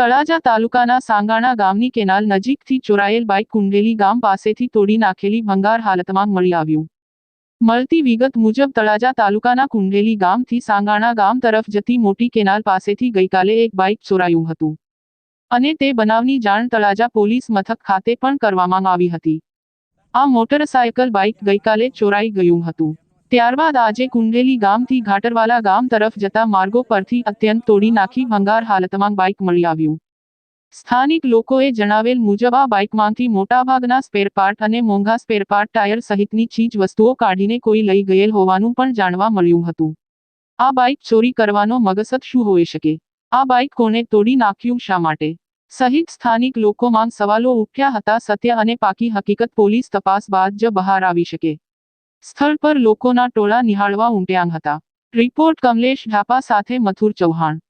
તળાજા તાલુકાના સાંગાણા ગામની કેનાલ નજીકથી ચોરાયેલ બાઇક કુંડેલી ગામ પાસેથી તોડી નાખેલી ભંગાર હાલતમાં મળી આવ્યું. મળતી વિગત મુજબ તળાજા તાલુકાના કુંડેલી ગામથી સાંગાણા ગામ તરફ જતી મોટી કેનાલ પાસેથી ગઈકાલે એક બાઇક ચોરાયું હતું. અને તે બનાવની જાણ તળાજા પોલીસ મથક ખાતે પણ કરવામાં આવી હતી. આ મોટરસાયકલ બાઇક ગઈકાલે ચોરાઈ ગયું હતું. ત્યારબાદ આજે કુંડેલી ગામથી ઘાટરવાલા ગામ તરફ જતા માર્ગો પરથી અત્યંત તોડી નાખી ભંગાર હાલતમાં બાઇક મળી આવ્યું. સ્થાનિક લોકોએ જણાવેલ મુજબ આ બાઇકમાંથી મોટાભાગના સ્પેરપાર્ટ અને મોંઘા સ્પેરપાર્ટ ટાયર સહિતની ચીજ વસ્તુઓ કાઢીને કોઈ લઈ ગયેલ હોવાનું પણ જાણવા મળ્યું હતું. આ બાઇક ચોરી કરવાનો મગસદ શું હોઈ શકે? આ બાઇક કોને તોડી નાખ્યું શા માટે? સહિત સ્થાનિક લોકોમાં સવાલો ઉઠ્યા હતા સત્ય અને પાકી હકીકત પોલીસ તપાસ બાદ જ બહાર આવી શકે. સ્થળ પર લોકોના ટોળા નિહાળવા ઉમટ્યા હતા. રિપોર્ટ કમલેશ ઢાપા સાથે મથુર ચૌહાણ.